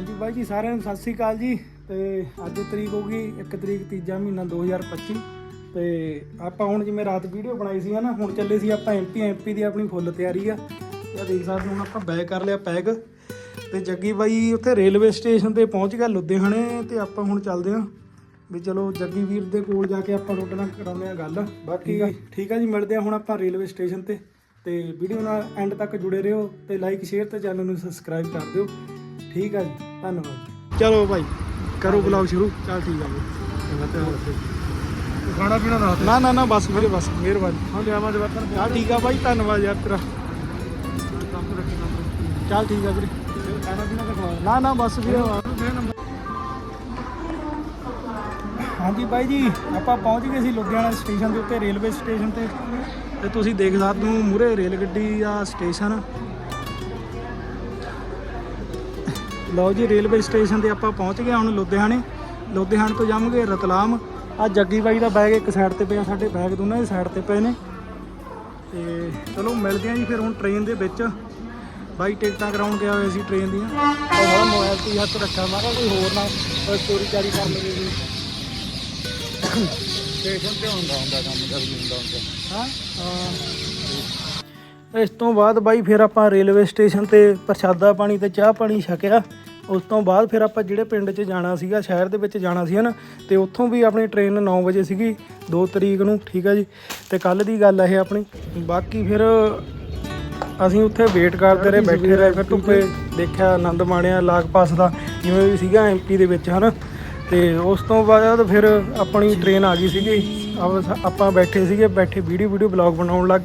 ਹਾਂਜੀ ਬਾਈ ਜੀ ਸਾਰਿਆਂ ਨੂੰ ਸਤਿ ਸ੍ਰੀ ਅਕਾਲ ਜੀ। ਤੇ ਅੱਜ ਤਰੀਕ ਹੋ ਗਈ 1 ਤਰੀਕ ਤੀਜਾ ਮਹੀਨਾ 2025 ਤੇ ਆਪਾਂ ਹੁਣ ਜਿਵੇਂ ਰਾਤ ਵੀਡੀਓ ਬਣਾਈ ਸੀ ਨਾ ਹੁਣ ਚੱਲੇ ਸੀ ਆਪਾਂ ਐਮਪੀ ਐਮਪੀ ਦੀ ਆਪਣੀ ਫੁੱਲ ਤਿਆਰੀ ਆ। ਇਹ ਦੇਖ ਸਕਦੇ ਹੁਣ ਆਪਾਂ ਬੈਕ ਕਰ ਲਿਆ ਪੈਗ। ਤੇ ਜੱਗੀ ਬਾਈ ਉੱਥੇ ਰੇਲਵੇ ਸਟੇਸ਼ਨ ਤੇ ਪਹੁੰਚ ਗਿਆ ਲੁਧਿਆਣੇ ਤੇ ਆਪਾਂ ਹੁਣ ਚੱਲਦੇ ਆਂ ਵੀ ਚਲੋ ਜੱਗੀ ਵੀਰ ਦੇ ਕੋਲ ਜਾ ਕੇ ਆਪਾਂ ਨਾਲ ਕਰਾਉਂਦੇ ਆ ਗੱਲ। ਬਾਕੀ ਠੀਕ ਆ। ਜੀ ਮਿਲਦੇ ਆ ਹੁਣ ਆਪਾਂ ਰੇਲਵੇ ਸਟੇਸ਼ਨ ਤੇ। ਤੇ ਵੀਡੀਓ ਨਾਲ ਐਂਡ ਤੱਕ ਜੁੜੇ ਰਹੋ ਤੇ ਲਾਈਕ ਸ਼ੇਅਰ ਤੇ ਚੈਨਲ ਨੂੰ ਸਬਸਕ੍ਰਾਈਬ ਕਰ ਦਿਓ। ਠੀਕ ਆ ਜੀ ਧੰਨਵਾਦ ਚਲੋ ਭਾਈ ਕਰੋ ਬਲੌਗ ਸ਼ੁਰੂ ਚੱਲ ਠੀਕ ਆ ਜੀ। ਖਾਣਾ ਪੀਣਾ ਨਾ ਨਾ ਨਾ ਨਾ ਬਸ ਵੀਰੇ ਬਸ ਮਿਹਰਬਾਨੀ। ਹਾਂ ਲਿਆਵਾਂ ਜਵਾਕਾਂ ਨੂੰ ਚੱਲ ਠੀਕ ਆ ਭਾਈ ਧੰਨਵਾਦ ਯਾਰ ਤੇਰਾ। ਚੱਲ ਠੀਕ ਆ ਵੀਰੇ। ਖਾਣਾ ਪੀਣਾ ਤਾਂ ਖਵਾ ਨਾ ਨਾ ਬਸ ਵੀਰੇ। ਹਾਂਜੀ ਬਾਈ ਜੀ ਆਪਾਂ ਪਹੁੰਚ ਗਏ ਸੀ ਲੁਧਿਆਣਾ ਸਟੇਸ਼ਨ ਦੇ ਉੱਤੇ ਰੇਲਵੇ ਸਟੇਸ਼ਨ ਤੇ। ਤੇ ਤੁਸੀਂ ਦੇਖ ਸਕਦੇ ਹੋ ਮੂਰੇ ਰੇਲ ਗੱਡੀ ਦਾ ਸਟੇਸ਼ਨ। ਲਓ ਜੀ ਰੇਲਵੇ ਸਟੇਸ਼ਨ ਤੇ ਆਪਾਂ ਪਹੁੰਚ ਗਏ ਹੁਣ ਲੁਧਿਆਣੇ। ਲੁਧਿਆਣੇ ਤੋਂ ਜਾਵਾਂਗੇ ਰਤਲਾਮ। ਆ ਜੱਗੀ ਬਾਈ ਦਾ ਬੈਗ ਇੱਕ ਸਾਈਡ ਤੇ ਪਿਆ ਸਾਡੇ ਬੈਗ ਦੋਨਾਂ ਦੇ ਸਾਈਡ ਤੇ ਪਏ ਨੇ। ਤੇ ਚਲੋ ਮਿਲਦੇ ਆਂ ਜੀ ਫਿਰ ਹੁਣ ਟ੍ਰੇਨ ਦੇ ਵਿੱਚ। ਬਾਈ ਟਿਕਟਾਂ ਕਰਾਉਣ ਗਿਆ ਹੋਇਆ ਸੀ ਟ੍ਰੇਨ ਦੀਆਂ। ਉਹ ਹੁਣ ਮੋਬਾਈਲ ਤੇ ਹੀ ਹੱਥ ਰੱਖਿਆ। ਮੈਂ ਕਿਹਾ ਕੋਈ ਹੋਰ ਨਾ ਸਟੋਰੀ ਚਾਰੀ ਕਰ ਲਵੇ ਜੀ। ਸਟੇਸ਼ਨ ਤੇ ਹੁੰਦਾ ਹੁੰਦਾ ਕੰਮ ਗਰਮੀ ਹੁੰਦਾ ਹੁੰਦਾ। ਹਾਂ। ਇਸ ਤੋਂ ਬਾਅਦ ਬਾਈ ਫਿਰ ਆਪਾਂ ਰੇਲਵੇ ਸਟੇਸ਼ਨ ਤੇ ਪ੍ਰਸ਼ਾਦਾ ਪਾਣੀ ਤੇ ਚਾਹ ਪਾਣੀ ਛਕਿਆ। ਉਸ ਤੋਂ ਬਾਅਦ ਫਿਰ ਆਪਾਂ ਜਿਹੜੇ ਪਿੰਡ 'ਚ ਜਾਣਾ ਸੀਗਾ ਸ਼ਹਿਰ ਦੇ ਵਿੱਚ ਜਾਣਾ ਸੀ ਹਨਾ ਤੇ ਉੱਥੋਂ ਵੀ ਆਪਣੀ ਟ੍ਰੇਨ 9 ਵਜੇ ਸੀਗੀ 2 ਤਰੀਕ ਨੂੰ ਠੀਕ ਆ ਜੀ। ਤੇ ਕੱਲ ਦੀ ਗੱਲ ਇਹ ਆਪਣੀ ਬਾਕੀ ਫਿਰ ਅਸੀਂ ਉੱਥੇ ਵੇਟ ਕਰਦੇ ਰਹੇ ਬੈਠੇ ਰਹੇ ਫਿਰ ਧੁੱਪੇ ਦੇਖਿਆ ਆਨੰਦ ਮਾਣਿਆ ਲਾਗ ਪਾਸ ਦਾ ਜਿਵੇਂ ਵੀ ਸੀਗਾ ਐਮਪੀ ਦੇ ਵਿੱਚ ਹਨਾ। ਤੇ ਉਸ ਤੋਂ ਬਾਅਦ ਫਿਰ ਆਪਣੀ ਟ੍ਰੇਨ ਆ ਗਈ ਸੀਗੀ। ਆਪ- ਬੈਠੇ ਸੀਗੇ ਬੈਠੇ ਵੀਡੀਓ ਵੀਡੀਓ ਬਲੌਗ ਬਣਾਉਣ ਲੱਗ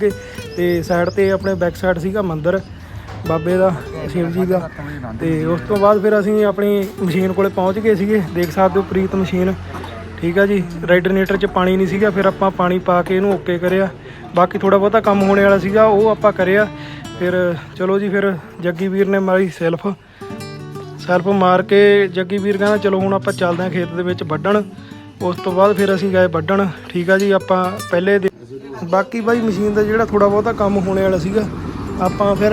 ਤੇ ਸਾਈਡ ਤੇ ਆਪਣੇ ਬੈਕ ਸਾਈਡ ਸੀਗਾ ਮੰਦਿਰ। ਬਾਬੇ ਦਾ, ਸ਼ਿਵ ਜੀ ਦਾ। ਤੇ ਉਸ ਤੋਂ ਬਾਅਦ ਫਿਰ ਅਸੀਂ ਆਪਣੀ ਮਸ਼ੀਨ ਕੋਲੇ ਪਹੁੰਚ ਗਏ ਸੀਗੇ। ਦੇਖ ਸਕਦੇ ਹੋ ਪ੍ਰੀਤ ਮਸ਼ੀਨ। ਠੀਕ ਆ ਜੀ, ਰੈਡੀਨੇਟਰ 'ਚ ਪਾਣੀ ਨਹੀਂ ਸੀਗਾ, ਫਿਰ ਆਪਾਂ ਪਾਣੀ ਪਾ ਕੇ ਇਹਨੂੰ ਓਕੇ ਕਰਿਆ। ਬਾਕੀ ਥੋੜਾ ਬਹੁਤਾ ਕੰਮ ਹੋਣੇ ਵਾਲਾ ਸੀਗਾ, ਉਹ ਆਪਾਂ ਕਰਿਆ। ਫਿਰ ਚਲੋ ਜੀ, ਫਿਰ ਜੱਗੀ ਵੀਰ ਨੇ ਮਾਰੀ ਸੈਲਫ। ਸੈਲਫ ਮਾਰ ਕੇ ਜੱਗੀ ਵੀਰ ਕਹਿੰਦਾ, ਚਲੋ ਹੁਣ ਆਪਾਂ ਚੱਲਦੇ ਹਾਂ ਖੇਤ ਦੇ ਵਿੱਚ ਵੱਢਣ। ਉਸ ਤੋਂ ਬਾਅਦ ਫਿਰ ਅਸੀਂ ਗਏ ਵੱਢਣ। ਠੀਕ ਆ ਜੀ, ਆਪਾਂ ਪਹਿਲੇ ਦੇ ਬਾਕੀ ਬਾਈ ਮਸ਼ੀਨ ਦਾ ਜਿਹੜਾ ਥੋੜਾ ਬਹੁਤਾ ਕੰਮ ਹੋਣੇ ਵਾਲਾ ਸੀਗਾ, ਆਪਾਂ ਫਿਰ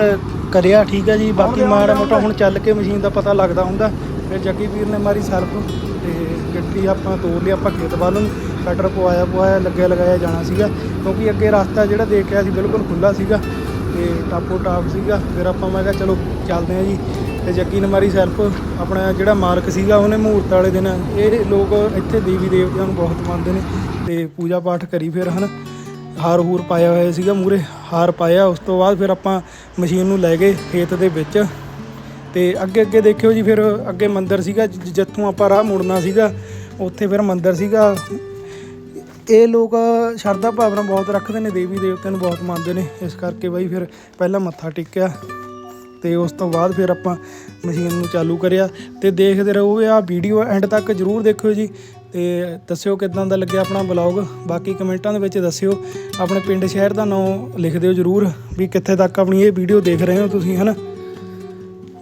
ਕਰਿਆ, ਠੀਕ ਹੈ ਜੀ। ਬਾਕੀ ਮਾੜਾ ਮੋਟਾ ਹੁਣ ਚੱਲ ਕੇ ਮਸ਼ੀਨ ਦਾ ਪਤਾ ਲੱਗਦਾ ਹੁੰਦਾ। ਫਿਰ ਜੱਗੀ ਵੀਰ ਨੇ ਮਾਰੀ ਸੈਲਫ ਤੇ ਗੱਡੀ ਆਪਾਂ ਤੋੜ ਲਈ, ਆਪਾਂ ਖੇਤ ਵੱਲ ਨੂੰ। ਕਟਰ ਪਵਾਇਆ ਪਵਾਇਆ, ਲੱਗਿਆ, ਲਗਾਇਆ ਜਾਣਾ ਸੀਗਾ। ਕਿਉਂਕਿ ਅੱਗੇ ਰਸਤਾ ਜਿਹੜਾ ਦੇਖਿਆ ਸੀ ਬਿਲਕੁਲ ਖੁੱਲਾ ਸੀਗਾ ਤੇ ਟਾਪੋ ਟਾਪ ਸੀਗਾ। ਫਿਰ ਆਪਾਂ ਮੈਂ ਕਿਹਾ, ਚਲੋ ਚੱਲਦੇ ਹਾਂ ਜੀ। ਤੇ ਜੱਗੀ ਨੇ ਮਾਰੀ ਸੈਲਫ। ਆਪਣਾ ਜਿਹੜਾ ਮਾਲਕ ਸੀਗਾ, ਉਹਨੇ ਮਹੂਰਤ ਵਾਲੇ ਦਿਨ ਇਹ ਲੋਕ ਇੱਥੇ ਦੇਵੀ ਦੇਵਤਿਆਂ ਨੂੰ ਬਹੁਤ ਮੰਨਦੇ ਨੇ ਤੇ ਪੂਜਾ ਪਾਠ ਕਰੀ ਫਿਰ ਹਨ। ਹਾਰ ਹੂਰ ਪਾਇਆ ਹੋਇਆ ਸੀਗਾ ਮੂਰੇ ਹਾਰ ਪਾਇਆ, ਉਸ ਤੋਂ ਬਾਅਦ ਫਿਰ ਆਪਾਂ ਮਸ਼ੀਨ ਨੂੰ ਲੈ ਗਏ ਖੇਤ ਦੇ ਵਿੱਚ। ਤੇ ਅੱਗੇ ਅੱਗੇ ਦੇਖਿਓ ਜੀ, ਫਿਰ ਅੱਗੇ ਮੰਦਿਰ ਸੀਗਾ ਜਿੱਥੋਂ ਆਪਾਂ ਰਾਹ ਮੁੜਨਾ ਸੀਗਾ, ਉੱਥੇ ਫਿਰ ਮੰਦਿਰ ਸੀਗਾ। ਇਹ ਲੋਕ ਸ਼ਰਧਾ ਭਾਵਨਾ ਬਹੁਤ ਰੱਖਦੇ ਨੇ, ਦੇਵੀ ਦੇਵਤਿਆਂ ਨੂੰ ਬਹੁਤ ਮੰਨਦੇ ਨੇ। ਇਸ ਕਰਕੇ ਬਾਈ ਫਿਰ ਪਹਿਲਾਂ ਮੱਥਾ ਟੇਕਿਆ ਤੇ ਉਸ ਤੋਂ ਬਾਅਦ ਫਿਰ ਆਪਾਂ ਮਸ਼ੀਨ ਨੂੰ ਚਾਲੂ ਕਰਿਆ। ਤੇ ਦੇਖਦੇ ਰਹੋ ਆ ਵੀਡੀਓ ਐਂਡ ਤੱਕ ਜਰੂਰ ਦੇਖਿਓ ਜੀ। ਤੇ ਦੱਸਿਓ ਕਿਦਾਂ ਦਾ ਲੱਗਿਆ ਆਪਣਾ ਬਲੌਗ ਬਾਕੀ ਕਮੈਂਟਾਂ ਦੇ ਵਿੱਚ ਦੱਸਿਓ। ਆਪਣੇ ਪਿੰਡ ਸ਼ਹਿਰ ਦਾ ਨਾਮ ਲਿਖ ਦਿਓ ਜਰੂਰ, ਵੀ ਕਿੱਥੇ ਤੱਕ ਆਪਣੀ ਇਹ ਵੀਡੀਓ ਦੇਖ ਰਹੇ ਹੋ ਤੁਸੀਂ, ਹਨਾ?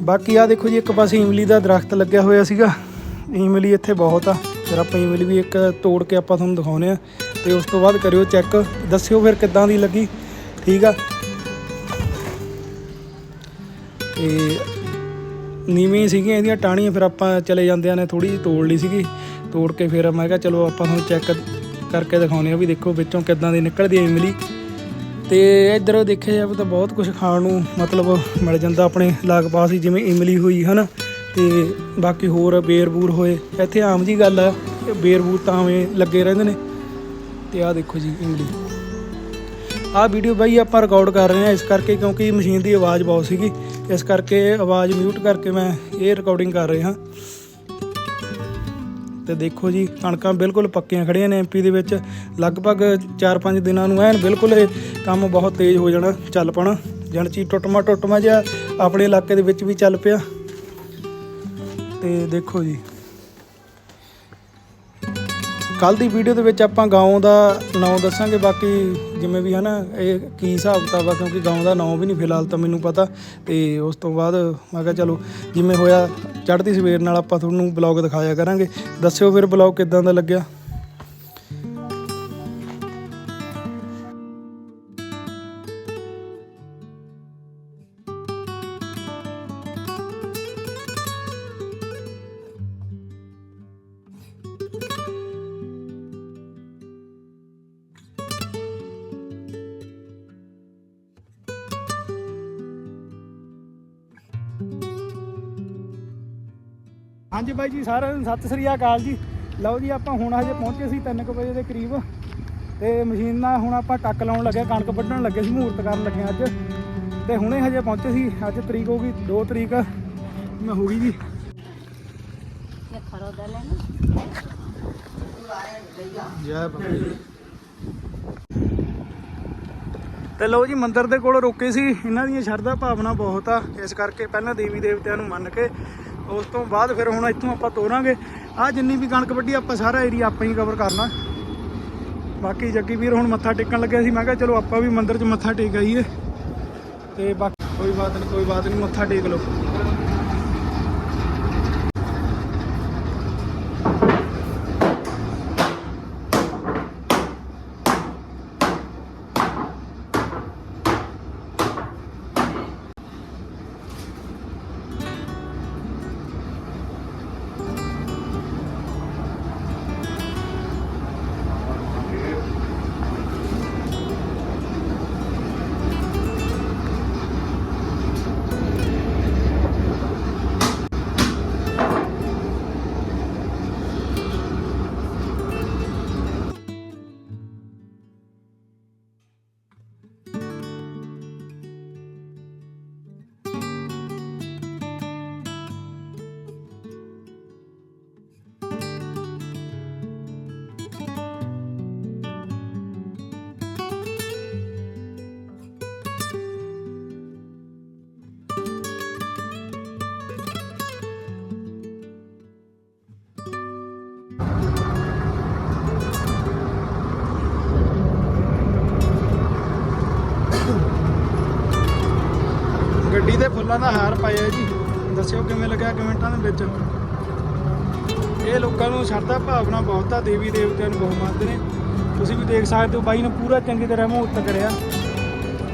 ਬਾਕੀ ਆ ਦੇਖੋ ਜੀ, ਇੱਕ ਪਾਸੇ ਇਮਲੀ ਦਾ ਦਰਖਤ ਲੱਗਿਆ ਹੋਇਆ ਸੀਗਾ। ਇਮਲੀ ਇੱਥੇ ਬਹੁਤ ਆ। ਫਿਰ ਆਪਾਂ ਇਮਲੀ ਵੀ ਇੱਕ ਤੋੜ ਕੇ ਆਪਾਂ ਤੁਹਾਨੂੰ ਦਿਖਾਉਨੇ ਆ ਤੇ ਉਸ ਤੋਂ ਬਾਅਦ ਕਰਿਓ ਚੈੱਕ। ਦੱਸਿਓ ਫਿਰ ਕਿੱਦਾਂ ਦੀ ਲੱਗੀ। ਠੀਕ ਆ? ਤੇ ਨੀਵੀਂ ਸੀਗੀਆਂ ਇਹਦੀਆਂ, ਟਾਹਣੀਆਂ, ਫਿਰ ਆਪਾਂ ਚਲੇ ਜਾਂਦਿਆਂ ਨੇ ਥੋੜੀ ਜਿਹੀ ਤੋੜ ਲਈ ਸੀਗੀ। ਤੋੜ ਕੇ ਫਿਰ ਮੈਂ ਕਿਹਾ ਚਲੋ ਆਪਾਂ ਤੁਹਾਨੂੰ ਚੈੱਕ ਕਰਕੇ ਦਿਖਾਉਨੇ ਆ ਵੀ ਦੇਖੋ ਵਿੱਚੋਂ ਕਿੱਦਾਂ ਦੀ ਨਿਕਲਦੀ ਹੈ ਇਮਲੀ। ਤੇ ਇੱਧਰ ਦੇਖਿਆ ਜਾਵੇ ਤਾਂ ਬਹੁਤ ਕੁਝ ਖਾਣ ਨੂੰ ਮਤਲਬ ਮਿਲ ਜਾਂਦਾ ਆਪਣੇ ਲਾਗ ਪਾਸ ਹੀ ਜਿਵੇਂ ਇਮਲੀ ਹੋਈ, ਹਨਾ? ਤੇ ਬਾਕੀ ਹੋਰ ਬੇਰਬੂਰ ਹੋਏ। ਇੱਥੇ ਆਮ ਜੀ ਗੱਲ ਆ ਬੇਰਬੂਰ ਬੇਰ ਤਾਂ ਐਵੇਂ ਲੱਗੇ ਰਹਿੰਦੇ ਨੇ। ਤੇ ਆਹ ਦੇਖੋ ਜੀ ਇਮਲੀ। ਆਹ ਵੀਡੀਓ ਬਾਈ ਆਪਾਂ ਰਿਕਾਰਡ ਕਰ ਰਹੇ ਹਾਂ ਇਸ ਕਰਕੇ ਕਿਉਂਕਿ ਮਸ਼ੀਨ ਦੀ ਆਵਾਜ਼ ਬਹੁਤ ਸੀਗੀ। ਇਸ ਕਰਕੇ ਆਵਾਜ਼ ਮਿਊਟ ਕਰਕੇ ਮੈਂ ਇਹ ਰਿਕਾਰਡਿੰਗ ਕਰ ਰਿਹਾ। ਤੇ ਦੇਖੋ ਜੀ, ਕਣਕਾਂ ਬਿਲਕੁਲ ਪੱਕੀਆਂ ਖੜੀਆਂ ਨੇ ਐਮਪੀ ਦੇ ਵਿੱਚ। ਲਗਭਗ 4-5 ਦਿਨਾਂ ਨੂੰ ਐਨ ਬਿਲਕੁਲ ਇਹ ਕੰਮ ਬਹੁਤ ਤੇਜ਼ ਹੋ ਜਾਣਾ, ਚੱਲ ਪਣਾ। ਜਣਚੀ ਟੁੱਟਮਾ ਟੁੱਟਮਾ ਜਿਹਾ ਆਪਣੇ ਇਲਾਕੇ ਦੇ ਵਿੱਚ ਵੀ ਚੱਲ ਪਿਆ। ਤੇ ਦੇਖੋ ਜੀ ਕੱਲ ਦੀ ਵੀਡੀਓ ਦੇ ਵਿੱਚ ਆਪਾਂ ਗਾਉਂ ਦਾ ਨਾਂ ਦੱਸਾਂਗੇ, ਬਾਕੀ ਜਿਵੇਂ ਵੀ ਹਨਾ, ਇਹ ਕੀ ਹਿਸਾਬ ਕਿਤਾਬ ਆ, ਕਿਉਂਕਿ ਗਾਉਂ ਦਾ ਨਾਂ ਵੀ ਨਹੀਂ ਫਿਲਹਾਲ ਤਾਂ ਮੈਨੂੰ ਪਤਾ। ਤੇ ਉਸ ਤੋਂ ਬਾਅਦ ਮੈਂ ਕਿਹਾ ਚਲੋ, ਜਿਵੇਂ ਹੋਇਆ, ਚੜ੍ਹਦੀ ਸਵੇਰ ਨਾਲ ਆਪਾਂ ਤੁਹਾਨੂੰ ਬਲੌਗ ਦਿਖਾਇਆ ਕਰਾਂਗੇ। ਦੱਸਿਓ ਫਿਰ ਬਲੌਗ ਕਿਦਾਂ ਦਾ ਲੱਗਿਆ? ਹਾਂਜੀ ਬਾਈ ਜੀ, ਸਾਰਿਆਂ ਨੂੰ ਸਤਿ ਸ੍ਰੀ ਅਕਾਲ ਜੀ। ਲਓ ਜੀ, ਆਪਾਂ ਹੁਣ ਹਜੇ ਪਹੁੰਚੇ ਸੀ 3:00 ਵਜੇ ਦੇ ਕਰੀਬ। ਤੇ ਮਸ਼ੀਨ ਨਾਲ ਹੁਣ ਆਪਾਂ ਟੱਕ ਲਾਉਣ ਲੱਗੇ, ਕਣਕ ਵੱਢਣ ਲੱਗੇ ਸੀ, ਮਹੂਰਤ ਕਰਨ ਲੱਗੇ ਅੱਜ। ਤੇ ਹੁਣੇ ਹਜੇ ਪਹੁੰਚੇ ਸੀ, ਅੱਜ ਤਰੀਕ ਹੋ ਗਈ 2 ਤਰੀਕ। ਮੈਂ ਹੋ ਗਈ ਜੀ। ਤੇ ਲਓ ਜੀ, ਮੰਦਿਰ ਦੇ ਕੋਲ ਰੁਕੇ ਸੀ। ਇਹਨਾਂ ਦੀਆਂ ਸ਼ਰਧਾ ਭਾਵਨਾ ਬਹੁਤ ਆ। ਇਸ ਕਰਕੇ ਪਹਿਲਾਂ ਦੇਵੀ ਦੇਵਤਿਆਂ ਨੂੰ ਮੰਨ ਕੇ ਉਸ ਤੋਂ ਬਾਅਦ ਫਿਰ ਹੁਣ ਇੱਥੋਂ ਆਪਾਂ ਤੋਰਾਂਗੇ। ਆ ਜਿੰਨੀ ਵੀ ਕਣਕ ਵੱਢੀ, ਆਪਾਂ ਸਾਰਾ ਏਰੀਆ ਆਪਾਂ ਹੀ ਕਵਰ ਕਰਨਾ। ਬਾਕੀ ਜੱਗੀ ਵੀਰ ਹੁਣ ਮੱਥਾ ਟੇਕਣ ਲੱਗਿਆ ਸੀ। ਮੈਂ ਕਿਹਾ ਚਲੋ ਆਪਾਂ ਵੀ ਮੰਦਿਰ 'ਚ ਮੱਥਾ ਟੇਕ ਆਈਏ। ਤੇ ਬਾਕੀ ਕੋਈ ਬਾਤ ਨਹੀਂ ਕੋਈ ਬਾਤ ਨਹੀਂ ਮੱਥਾ ਟੇਕ ਲਓ। ਫੁੱਲਾਂ ਦਾ ਹਾਰ ਪਾਇਆ ਜੀ। ਦੱਸਿਓ ਕਿਵੇਂ ਲੱਗਿਆ ਕਮੈਂਟਾਂ ਦੇ ਵਿੱਚ। ਇਹ ਲੋਕਾਂ ਨੂੰ ਸ਼ਰਧਾ ਭਾਵਨਾ ਬਹੁਤ ਆ, ਦੇਵੀ ਦੇਵਤਿਆਂ ਨੂੰ ਬਹੁਤ ਮੰਨਦੇ ਨੇ। ਤੁਸੀਂ ਵੀ ਦੇਖ ਸਕਦੇ ਹੋ, ਬਾਈ ਨੇ ਪੂਰਾ ਚੰਗੀ ਤਰ੍ਹਾਂ ਮਹੂਰਤ ਕਰਿਆ।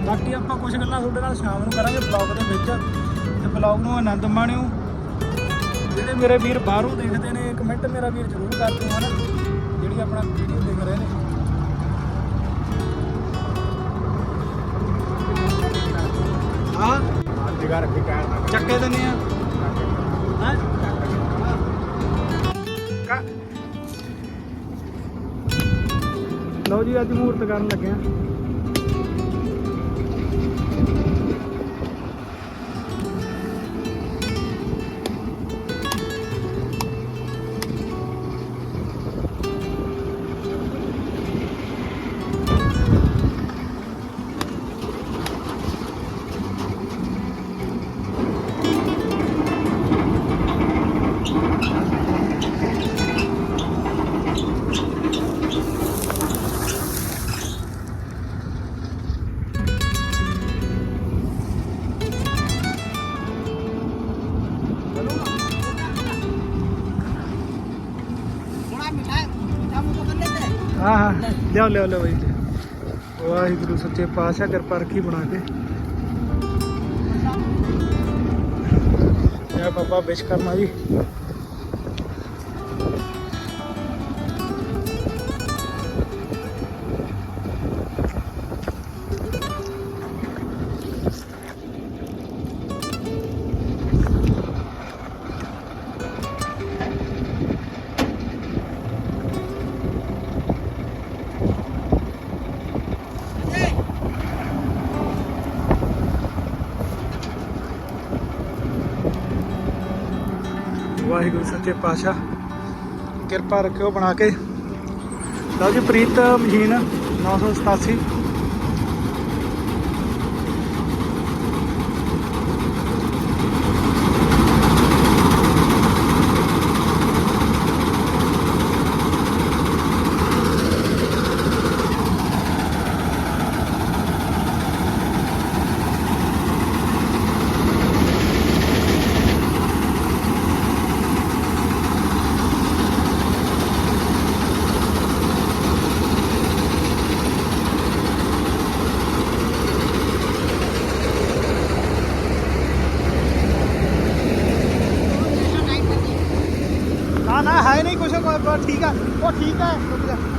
ਬਾਕੀ ਆਪਾਂ ਕੁਝ ਗੱਲਾਂ ਤੁਹਾਡੇ ਨਾਲ ਸ਼ਾਮ ਨੂੰ ਕਰਾਂਗੇ ਬਲੌਗ ਦੇ ਵਿੱਚ। ਤੇ ਬਲੌਗ ਨੂੰ ਆਨੰਦ ਮਾਣਿਓ। ਜਿਹੜੇ ਮੇਰੇ ਵੀਰ ਬਾਹਰੋਂ ਦੇਖਦੇ ਨੇ ਕਮੈਂਟ ਮੇਰਾ ਵੀਰ ਜ਼ਰੂਰ ਕਰ ਦਿਓ ਹਨਾ। ਜਿਹੜੀ ਆਪਣਾ ਵੀਡੀਓ ਦੇਖ ਰਹੇ ਨੇ। ਜਗ੍ਹਾ ਰੱਖੀ ਕਹਿਣ ਦਾ ਚੱਕੇ ਦਿੰਦੇ ਆ। ਹਾਂ। ਲਓ ਜੀ ਅੱਜ ਮਹੂਰਤ ਕਰਨ ਲੱਗੇ ਆ। ਲਿਆਓ ਲਿਆਓ ਬਾਈ ਜੀ। ਵਾਹਿਗੁਰੂ ਸੱਚੇ ਪਾਤਸ਼ਾਹ, ਕਿਰਪਾ ਰੱਖੀ ਬਣਾ ਕੇ। ਜੈ ਬਾਬਾ ਵਿਸ਼ਕਰਮਾ ਜੀ। ਵਾਹਿਗੁਰੂ ਸੱਚੇ ਪਾਤਸ਼ਾਹ। ਕਿਰਪਾ ਰੱਖਿਓ ਬਣਾ ਕੇ। ਲਓ ਜੀ ਪ੍ਰੀਤ ਮਸ਼ੀਨ 987 ਨਾ ਨਾ ਹੈ ਨਹੀਂ ਕੁਛ ਠੀਕ ਆ। ਉਹ ਠੀਕ ਹੈ